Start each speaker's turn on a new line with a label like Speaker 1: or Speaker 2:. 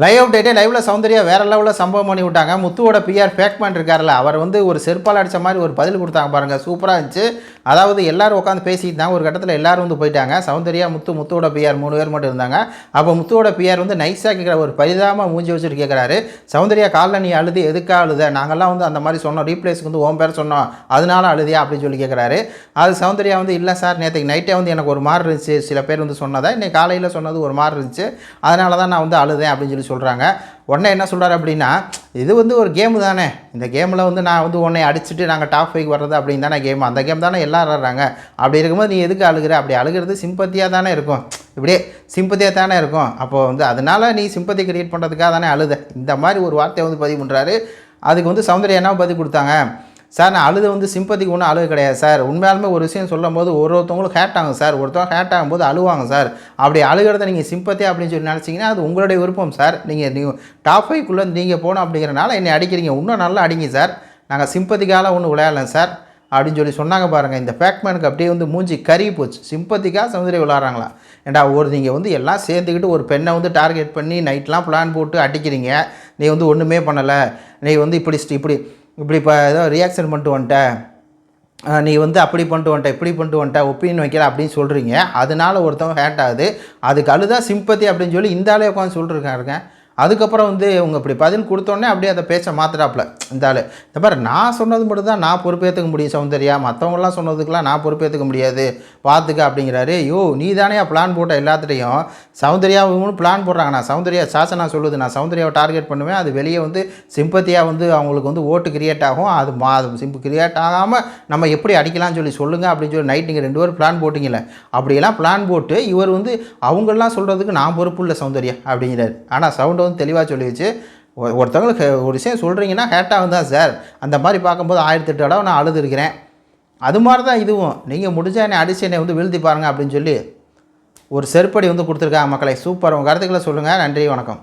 Speaker 1: Live அப்டேட்டே லைவ்ல சௌந்தர்யா வேறு லெவலில் சம்பவம் பண்ணி விட்டாங்க. முத்துவோட பிஆர் ஃபேக் இருக்கார்ல அவர் வந்து ஒரு செருப்பால் அடித்த மாதிரி ஒரு பதில் கொடுத்தாங்க பாருங்க. சூப்பராக இருந்துச்சு. அதாவது எல்லோரும் உட்காந்து பேசிட்டு தான் ஒரு கட்டத்தில் எல்லோரும் வந்து போயிட்டாங்க. சௌந்தர்யா முத்து முத்துவோட பிஆர் மூணு பேர் மட்டும் இருந்தாங்க. அப்போ முத்துவோட பிஆர் வந்து நைஸாக கேட்குற ஒரு பரிதாபமாக மூஞ்சி வச்சுட்டு கேட்குறாரு சௌந்தர்யா காலில் நீ அழுது எதுக்காக அழுத? நாங்கள்லாம் வந்து அந்த மாதிரி சொன்னோம். ரீப்ளேஸ்க்கு வந்து ஓம் பேர் சொன்னோம். அதனால அழுதியா அப்படின்னு சொல்லி கேட்குறாரு அது சௌந்தர்யா வந்து இல்லை சார் நேற்றுக்கு நைட்டே வந்து எனக்கு ஒரு மாதிரி இருந்துச்சு. சில பேர் வந்து சொன்னதா. இன்னைக்கு காலையில் சொன்னது ஒரு மாதிரி இருந்துச்சு. அதனால தான் நான் வந்து அழுதேன் அப்படின்னு சொல்லி சொல்கிறாங்க உடனே என்ன சொல்கிறாரு அப்படின்னா இது வந்து ஒரு கேமு தானே. இந்த கேமில் வந்து நான் வந்து உன்னை அடிச்சுட்டு நாங்கள் டாப் ஃபைவ் வர்றது அப்படின்னு தானே கேம் அந்த கேம் தானே எல்லாரும் ஆடுறாங்க. அப்படி இருக்கும்போது நீ எதுக்கு அழுகிற? அப்படி அழுகிறது சிம்பத்தியாக தானே இருக்கும். இப்படியே சிம்பத்தியாக தானே இருக்கும். அப்போது வந்து அதனால் நீ சிம்பத்தி கிரியேட் பண்ணுறதுக்காக தானே அழுத. இந்த மாதிரி ஒரு வார்த்தையை வந்து பதிவு பண்ணுறாரு அதுக்கு வந்து சௌந்தர்யா என்ன பதிவு கொடுத்தாங்க? சார் நான் அழுது வந்து சிம்பத்திக்கு ஒன்றும் அழுகு கிடையாது சார். உண்மையாலுமே ஒரு விஷயம் சொல்லும் போது ஒரு ஒருத்தவங்களும் ஹேட் ஆகும் சார். ஒருத்தவங்க ஹேட் ஆகும்போது அழுவாங்க சார். அப்படி அழுகிறத நீங்கள் சிம்பத்தி அப்படின்னு சொல்லி நினச்சிங்கன்னா அது உங்களுடைய விருப்பம் சார். நீங்கள் நீங்கள் டாப் ஃபைவ்க்குள்ளே நீங்கள் போகணும் அப்படிங்கிறனால என்னை அடிக்கிறீங்க. இன்னும் நல்லா அடிங்க சார். நாங்கள் சிம்பத்திக்கால ஒன்றும் விளையாடலாம் சார். அப்படின்னு சொல்லி சொன்னாங்க பாருங்கள் இந்த பேக்மேனுக்கு அப்படியே வந்து மூஞ்சி கறி போச்சு. சிம்பத்திக்காக சமுதிரி விளாட்றாங்களா ஏண்டா ஒரு நீங்கள் வந்து எல்லாம் சேர்ந்துக்கிட்டு ஒரு பெண்ணை வந்து டார்கெட் பண்ணி நைட்லாம் பிளான் போட்டு அடிக்கிறீங்க. நீ வந்து ஒன்றுமே பண்ணலை. நீ வந்து இப்படி இப்படி இப்படி இப்போ ஏதோ ரியாக்ஷன் பண்ணிட்டு வந்துட்டேன் நீ வந்து அப்படி பண்ணிட்டு வந்துட்ட இப்படி பண்ணிட்டு வந்துட்ட ஒப்பீனியன் வைக்கல அப்படின்னு சொல்கிறீங்க அதனால் ஒருத்தவங்க ஹேட் ஆகுது. அதுக்கு அழுதான் சிம்பத்தி அப்படின்னு சொல்லி இந்த ஆளே உட்காந்து சொல்லிருக்காருங்க அதுக்கப்புறம் வந்து இவங்க இப்படி பதில் கொடுத்தோன்னே அப்படியே அதை பேச மாத்திராப்பில் இந்த ஆள். இந்த மாதிரி நான் சொன்னது மட்டும் தான் நான் பொறுப்பேற்றுக்க முடியும் சௌந்தர்யா. மற்றவங்களாம் சொன்னதுக்கெலாம் நான் பொறுப்பேற்றுக்க முடியாது. பார்த்துக்க அப்படிங்கிறாரு. ஐயோ நீ தானே பிளான் போட்ட எல்லாத்துட்டையும் சௌந்தர்யா இவங்களும் பிளான் போடுறாங்க நான் சௌந்தர்யா சாசனா சொல்லுது நான் சௌந்தர்யாவை டார்கெட் பண்ணுவேன். அது வெளியே வந்து சிம்பத்தியாக வந்து அவங்களுக்கு வந்து ஓட்டு கிரியேட் ஆகும். அது மா அது சிம்பு கிரியேட் ஆகாமல் நம்ம எப்படி அடிக்கலாம்னு சொல்லி சொல்லுங்கள் அப்படின்னு சொல்லி நைட் நீங்கள் ரெண்டு பேரும் பிளான் போட்டிங்களே அப்படியெல்லாம் பிளான் போட்டு இவர் வந்து அவங்கெல்லாம் சொல்கிறதுக்கு நான் பொறுப்பு இல்லை சௌந்தர்யா அப்படிங்கிறாரு. ஆனால் சவுண்டு வந்து தெளிவாக சொல்லி வச்சு ஒருத்தவங்களுக்கு ஒரு விஷயம் சொல்கிறீங்கன்னா ஹேட்டாகும் தான் சார். அந்த மாதிரி பார்க்கும்போது ஆயிரத்தி எட்டு தடவை நான் அழுதுருக்கிறேன். அது மாதிரி தான் இதுவும். நீங்கள் முடிஞ்ச என்னை அடிச்சு என்னை வந்து வீழ்த்தி பாருங்கள் அப்படின்னு சொல்லி ஒரு செருப்படி வந்து கொடுத்துருக்காங்க மக்களை. சூப்பர். உங்கள் கருத்துக்களை சொல்லுங்கள் நன்றி. வணக்கம்.